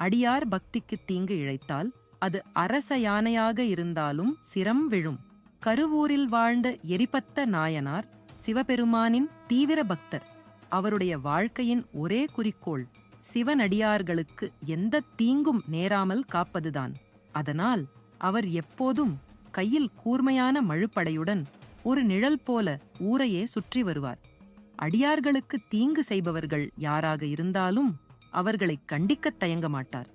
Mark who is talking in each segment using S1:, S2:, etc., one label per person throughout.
S1: அடியார் பக்திக்கு தீங்கு இழைத்தால் அது அரச யானையாக இருந்தாலும் சிரம் விழும். கருவூரில் வாழ்ந்த எரிபத்த நாயனார் சிவபெருமானின் தீவிர பக்தர். அவருடைய வாழ்க்கையின் ஒரே குறிக்கோள் சிவனடியார்களுக்கு எந்த தீங்கும் நேராமல் காப்பதுதான். அதனால் அவர் எப்போதும் கையில் கூர்மையான மழுப்படையுடன் ஒரு நிழல் போல ஊரையே சுற்றி வருவார். அடியார்களுக்கு தீங்கு செய்பவர்கள் யாராக இருந்தாலும் அவர்களை கண்டிக்கத் தயங்க மாட்டார்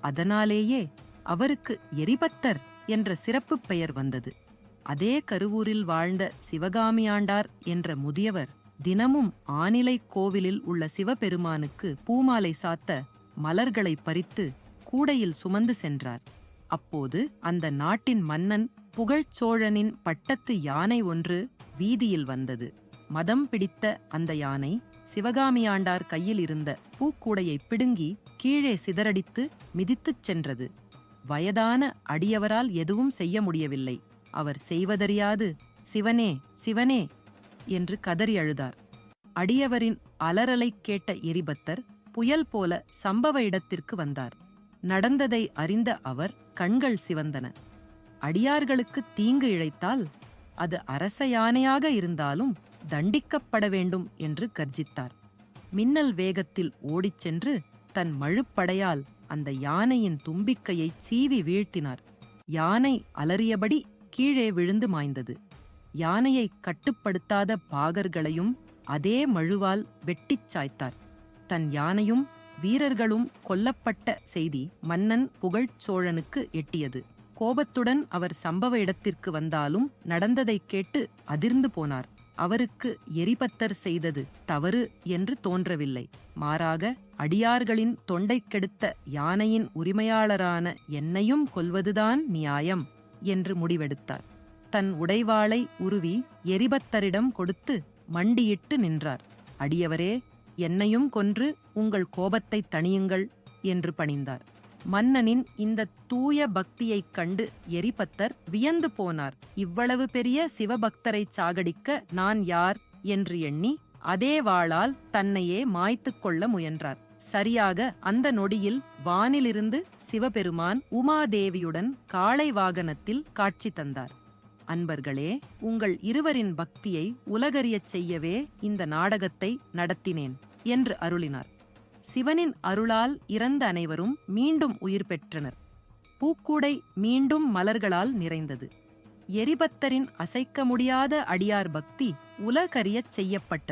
S1: அதனாலேயே அவருக்கு எரிபத்தர் என்ற சிறப்புப் பெயர் வந்தது. அதே கருவூரில் வாழ்ந்த சிவகாமியாண்டார் என்ற முதியவர் தினமும் ஆனிலை கோவிலில் உள்ள சிவபெருமானுக்கு பூமாலை சாத்த மலர்களை பறித்து கூடையில் சுமந்து சென்றார். அப்போது அந்த நாட்டின் மன்னன் புகழ்ச்சோழனின் பட்டத்து யானை ஒன்று வீதியில் வந்தது. மதம் பிடித்த அந்த யானை சிவகாமியாண்டார் கையில் இருந்த பூக்கூடையை பிடுங்கி கீழே சிதறடித்து மிதித்துச் சென்றது. வயதான அடியவரால் எதுவும் செய்ய முடியவில்லை. அவர் செய்வதறியாது சிவனே சிவனே என்று கதறி அழுதார். அடியவரின் அலறலைக் கேட்ட எரிபத்தர் புயல் போல சம்பவ இடத்திற்கு வந்தார். நடந்ததை அறிந்த அவர் கண்கள் சிவந்தன. அடியார்களுக்கு தீங்கு இழைத்தால் அது அரச யானையாக இருந்தாலும் தண்டிக்கப்பட வேண்டும் என்று கர்ஜித்தார். மின்னல் வேகத்தில் ஓடிச் சென்று தன் மழுப்படையால் அந்த யானையின் தும்பிக்கையை சீவி வீழ்த்தினார். யானை அலறியபடி கீழே விழுந்து மாய்ந்தது. யானையை கட்டுப்படுத்தாத பாகர்களையும் அதே மழுவால் வெட்டிச் சாய்த்தார். தன் யானையும் வீரர்களும் கொல்லப்பட்ட செய்தி மன்னன் புகழ்ச்சோழனுக்கு எட்டியது. கோபத்துடன் அவர் சம்பவ இடத்திற்கு வந்தாலும் நடந்ததைக் கேட்டு அதிர்ந்து போனார். அவருக்கு எரிபத்தர் செய்தது தவறு என்று தோன்றவில்லை. மாறாக அடியார்களின் தொண்டை கெடுத்த யானையின் உரிமையாளரான என்னையும் கொல்வதுதான் நியாயம் என்று முடிவெடுத்தார். தன் உடைவாளை உருவி எரிபத்தரிடம் கொடுத்து மண்டியிட்டு நின்றார். அடியவரே என்னையும் கொன்று உங்கள் கோபத்தை தணியுங்கள் என்று பணிந்தார். மன்னனின் இந்த தூய பக்தியைக் கண்டு எரிபத்தர் வியந்து போனார். இவ்வளவு பெரிய சிவபக்தரைச் சாகடிக்க நான் யார்? என்று எண்ணி அதே வாளால் தன்னையே மாய்த்துக் கொள்ள முயன்றார். சரியாக அந்த நொடியில் வானிலிருந்து சிவபெருமான் உமாதேவியுடன் காளை வாகனத்தில் காட்சி தந்தார். அன்பர்களே உங்கள் இருவரின் பக்தியை உலகறியச் செய்யவே இந்த நாடகத்தை நடத்தினேன் என்று அருளினார். சிவனின் அருளால் இறந்த அனைவரும் மீண்டும் உயிர் பெற்றனர். பூக்கூடை மீண்டும் மலர்களால் நிறைந்தது. எரிபத்தரின் அசைக்க முடியாத அடியார் பக்தி உலகறியச் செய்யப்பட்டது.